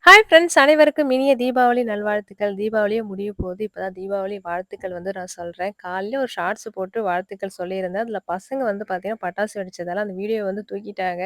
Hi friends அனைவருக்கும் இனிய தீபாவளி நல்வாழ்த்துக்கள். தீபாவளியே முடிய போது இப்போதான் தீபாவளி வாழ்த்துக்கள் வந்து நான் சொல்கிறேன் காலையில ஒரு ஷார்ட்ஸ் போட்டு வாழ்த்துக்கள் சொல்லியிருந்தேன். அதில் பசங்க வந்து பார்த்தீங்கன்னா, பட்டாசு வெடிச்சதால அந்த வீடியோ வந்து தூக்கிட்டாங்க.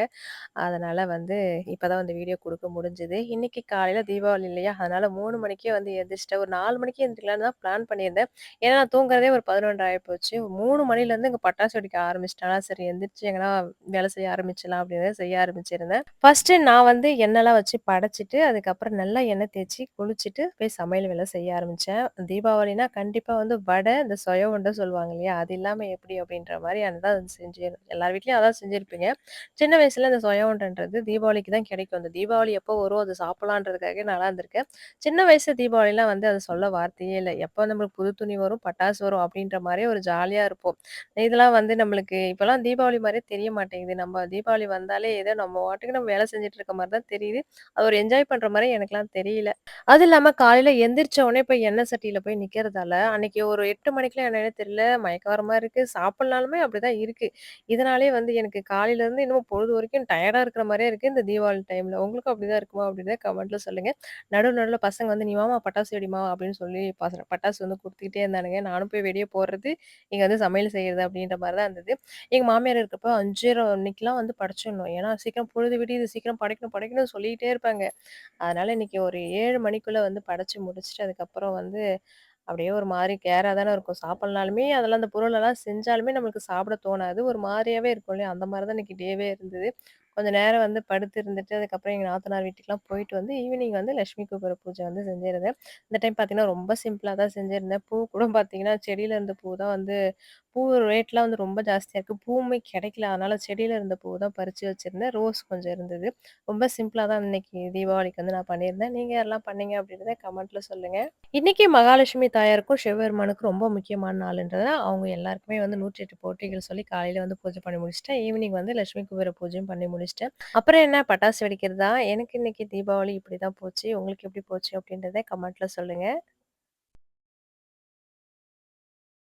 அதனால வந்து இப்பதான் வந்து வீடியோ கொடுக்க முடிஞ்சுது இன்னைக்கு காலையில் தீபாவளி இல்லையா? அதனால் மூணு மணிக்கே வந்து எழுந்திரிச்சிட்டேன் ஒரு நாலு மணிக்கு எழுந்திரிக்கலான்னு தான் பிளான் பண்ணியிருந்தேன். ஏன்னா நான் தூங்குறதே ஒரு 11 ஆயிப்போச்சு. 3 மணிலேருந்து இங்கே பட்டாசு வெடிக்க ஆரம்பிச்சிட்டானா சரி எந்திரிச்சு எங்கனா வேலை செய்ய ஆரம்பிச்சிடலாம் அப்படின்னு செய்ய ஆரம்பிச்சிருந்தேன். ஃபர்ஸ்ட்டு நான் வந்து என்னெல்லாம் வச்சு படைச்சிட்டு அதுக்கப்புறம் நல்லா எண்ணெய் தேய்ச்சி குளிச்சுட்டு போய் சமையல் வேலை செய்ய ஆரம்பித்தேன் தீபாவளினா கண்டிப்பாக வந்து வடை, இந்த சொய உண்டை சொல்லுவாங்க இல்லையா? அது இல்லாமல் எப்படி அப்படின்ற மாரி அதான் செஞ்சு எல்லார் வீட்லேயும் அதான் செஞ்சுருப்பீங்க சின்ன வயசுல இந்த சொய உருண்டைன்றது தீபாவளிக்கு தான் கிடைக்கும். அந்த தீபாவளி எப்போ வரும் அது சாப்பிட்லான்றதுக்காக நல்லா இருந்திருக்கேன். சின்ன வயசு தீபாவளிலாம் வந்து அதை சொல்ல வார்த்தையே இல்லை எப்போ நம்மளுக்கு புது துணி வரும், பட்டாசு வரும் அப்படின்ற மாதிரி ஒரு ஜாலியாக இருப்போம். இதெல்லாம் வந்து நம்மளுக்கு இப்போலாம் தீபாவளி மாதிரியே தெரிய மாட்டேங்குது. நம்ம தீபாவளி வந்தாலே ஏதோ நம்ம வாட்டுக்கு நம்ம வேலை செஞ்சுட்டு இருக்க மாதிரி தான் தெரியுது. அது ஒரு என்ஜாய் பண்ற மாதிரி எனக்குலாம் தெரியல. அது இல்லாம காலையில எந்திரிச்ச உடனே போய் எண்ணெய் சட்டியில போய் நிக்கிறதால, அன்னைக்கு ஒரு எட்டு மணிக்கெல்லாம் என்னன்னே தெரியல, மயக்க வர மாரி இருக்கு. சாப்பிடலாலுமே அப்படிதான் இருக்கு. இதனாலேயே வந்து எனக்கு காலையிலேருந்து இன்னமும் பொழுது வரைக்கும் டயர்டா இருக்கிற மாதிரியே இருக்கு இந்த தீபாவளி டைம்ல. உங்களுக்கும் அப்படிதான் இருக்குமா? அப்படின்னு கமெண்ட்ல சொல்லுங்க. நடுவு நடுவில் பசங்க வந்து, "நீ மாமா பட்டாசு வெடிமா அப்படின்னு சொல்லி பச பட்டாசு வந்து கொடுத்துக்கிட்டே இருந்தானுங்க. நானும் போய் வெளியே போடுறது, இங்க வந்து சமையல் செய்யறது அப்படின்ற மாதிரி தான் இருந்தது. எங்க மாமியார் இருக்கப்போ 5:30 மணிக்கெல்லாம் வந்து படிச்சிடணும் ஏன்னா சீக்கிரம் பொழுது விடியுது, சீக்கிரம் படைக்கணும் படைக்கணும்னு சொல்லிக்கிட்டே இருப்பாங்க. அதனால இன்னைக்கு ஒரு ஏழு மணிக்குள்ள வந்து படைச்சு முடிச்சுட்டு, அதுக்கப்புறம் வந்து அப்படியே ஒரு மாதிரி கேரா தானே இருக்கும். சாப்பிட்னாலுமே அதெல்லாம் அந்த பொருளெல்லாம் செஞ்சாலுமே நம்மளுக்கு சாப்பிட தோணாது. ஒரு மாதிரியாவே இருக்கும் இல்லையா? அந்த மாதிரி தான் இன்னைக்கு டேவே இருந்தது. கொஞ்ச நேரம் வந்து படுத்து இருந்துட்டு, அதுக்கப்புறம் எங்கள் நாத்தனார் வீட்டுக்குலாம் போயிட்டு வந்து, ஈவினிங் வந்து லட்சுமி கூபுர பூஜை வந்து செஞ்சிருந்தேன். இந்த டைம் பார்த்தீங்கன்னா, ரொம்ப சிம்பிளாக தான் செஞ்சிருந்தேன். பூ கூட பார்த்தீங்கன்னா, செடியில இருந்த பூ தான் வந்து பூ ரேட்லாம் வந்து ரொம்ப ஜாஸ்தியாக இருக்குது பூவுமே கிடைக்கல. அதனால் செடியில் இருந்த பூ தான் பறிச்சு வச்சுருந்தேன் ரோஸ் கொஞ்சம் இருந்தது. ரொம்ப சிம்பிளாக தான் இன்னைக்கு தீபாவளிக்கு வந்து நான் பண்ணியிருந்தேன். நீங்கள் யாரெல்லாம் பண்ணீங்க அப்படின்றத கமெண்ட்டில் சொல்லுங்கள் இன்னைக்கு மகாலட்சுமி தாயாருக்கும், சிவபெருமானுக்கும் ரொம்ப முக்கியமான நாளுன்றதால, அவங்க எல்லாருக்குமே வந்து நூற்றி எட்டு போட்டிகள் சொல்லி காலையில் வந்து பூஜை பண்ணி முடிச்சிட்டேன் ஈவினிங் வந்து லட்சுமி குபேர பூஜையும் பண்ணி முடிச்சுட்டேன். அப்புறம் என்ன பட்டாசு வெடிக்கிறதா எனக்கு இன்னைக்கு தீபாவளி இப்படி தான் போச்சு. உங்களுக்கு எப்படி போச்சு அப்படின்றத கமெண்ட்ல சொல்லுங்க.